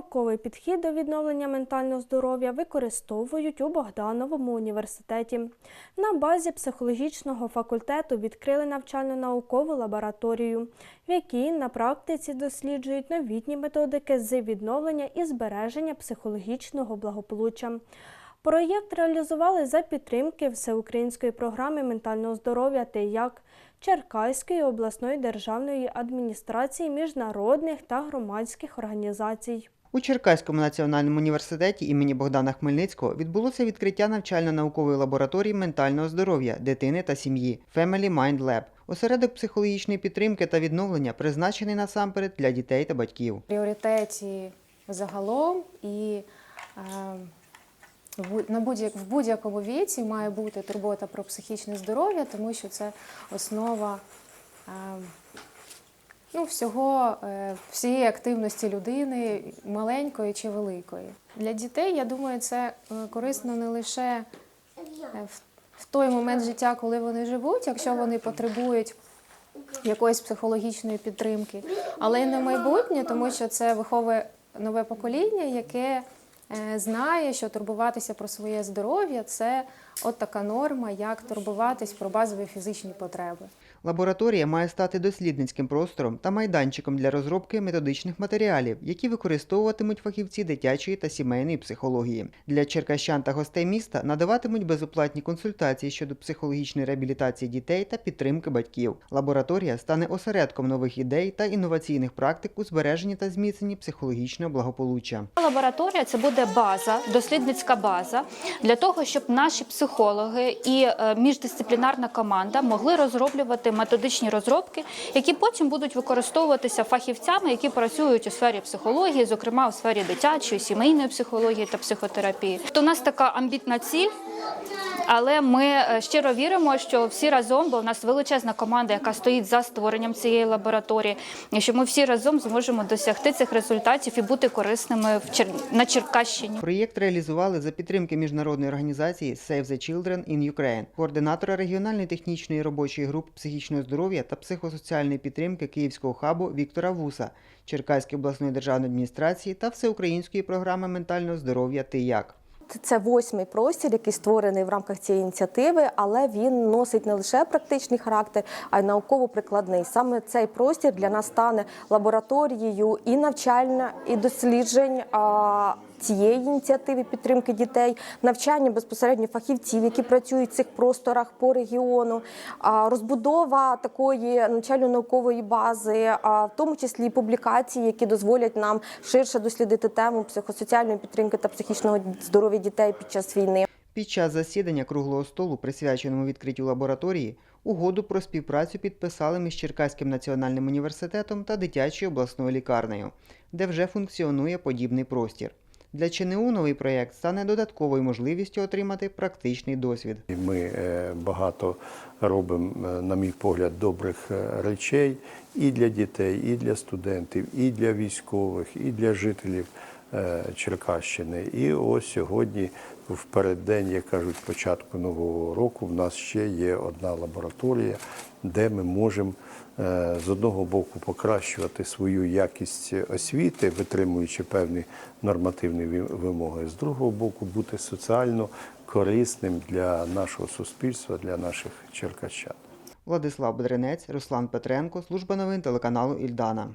Науковий підхід до відновлення ментального здоров'я використовують у Богдановому університеті. На базі психологічного факультету відкрили навчально-наукову лабораторію, в якій на практиці досліджують новітні методики з відновлення і збереження психологічного благополуччя. Проєкт реалізували за підтримки Всеукраїнської програми ментального здоров'я «Ти-як», Черкаської обласної державної адміністрації міжнародних та громадських організацій. У Черкаському національному університеті імені Богдана Хмельницького відбулося відкриття навчально-наукової лабораторії ментального здоров'я дитини та сім'ї Family Mind Lab. Осередок психологічної підтримки та відновлення призначений насамперед для дітей та батьків. пріоритеті загалом і е, будь- на будь-як- в будь-якому віці має бути турбота про психічне здоров'я, тому що це основа е, ну, всього, е, всієї активності людини, маленької чи великої. Для дітей, я думаю, це е, корисно не лише е, в, той момент життя, коли вони живуть, якщо вони потребують якоїсь психологічної підтримки, але й на майбутнє, тому що це виховує нове покоління, яке знає, що турбуватися про своє здоров'я це от така норма, як турбуватись про базові фізичні потреби. Лабораторія має стати дослідницьким простором та майданчиком для розробки методичних матеріалів, які використовуватимуть фахівці дитячої та сімейної психології. Для черкащан та гостей міста надаватимуть безоплатні консультації щодо психологічної реабілітації дітей та підтримки батьків. Лабораторія стане осередком нових ідей та інноваційних практик у збереженні та зміцненні психологічного благополуччя. Лабораторія це буде база, дослідницька база для того, щоб наші психологи і е, міждисциплінарна команда могли розроблювати методичні розробки, які потім будуть використовуватися фахівцями, які працюють у сфері психології, зокрема у сфері дитячої, сімейної психології та психотерапії. То у нас така амбітна ціль. Але ми е, щиро віримо, що всі разом, бо в нас величезна команда, яка стоїть за створенням цієї лабораторії, що ми всі разом зможемо досягти цих результатів і бути корисними в Чер... на Черкащині. Проєкт реалізували за підтримки міжнародної організації Save the Children in Ukraine, координатора регіональної технічної робочої групи психічного здоров'я та психосоціальної підтримки Київського хабу Віктора Вуса, Черкаської обласної державної адміністрації та всеукраїнської програми ментального здоров'я «Ти як». Це восьмий простір, який створений в рамках цієї ініціативи, але він носить не лише практичний характер, а й науково-прикладний. Саме цей простір для нас стане лабораторією і навчальна, і досліджень цієї ініціативи підтримки дітей, навчання безпосередньо фахівців, які працюють в цих просторах по регіону, розбудова такої навчально-наукової бази, в тому числі публікації, які дозволять нам ширше дослідити тему психосоціальної підтримки та психічного здоров'я дітей під час війни. Під час засідання круглого столу, присвяченому відкриттю лабораторії, угоду про співпрацю підписали між Черкаським національним університетом та дитячою обласною лікарнею, де вже функціонує подібний простір. Для ЧНУ новий проєкт стане додатковою можливістю отримати практичний досвід. Ми е, багато робимо, е, на мій погляд, добрих е, речей і для дітей, і для студентів, і для військових, і для жителів Черкащини. І ось сьогодні, в переддень, як кажуть, початку нового року, в нас ще є одна лабораторія, де ми можемо е, з одного боку покращувати свою якість освіти, витримуючи певні нормативні вимоги, з другого боку, бути соціально корисним для нашого суспільства, для наших черкащан. Владислав Бедренець, Руслан Петренко, служба новин телеканалу Ільдана.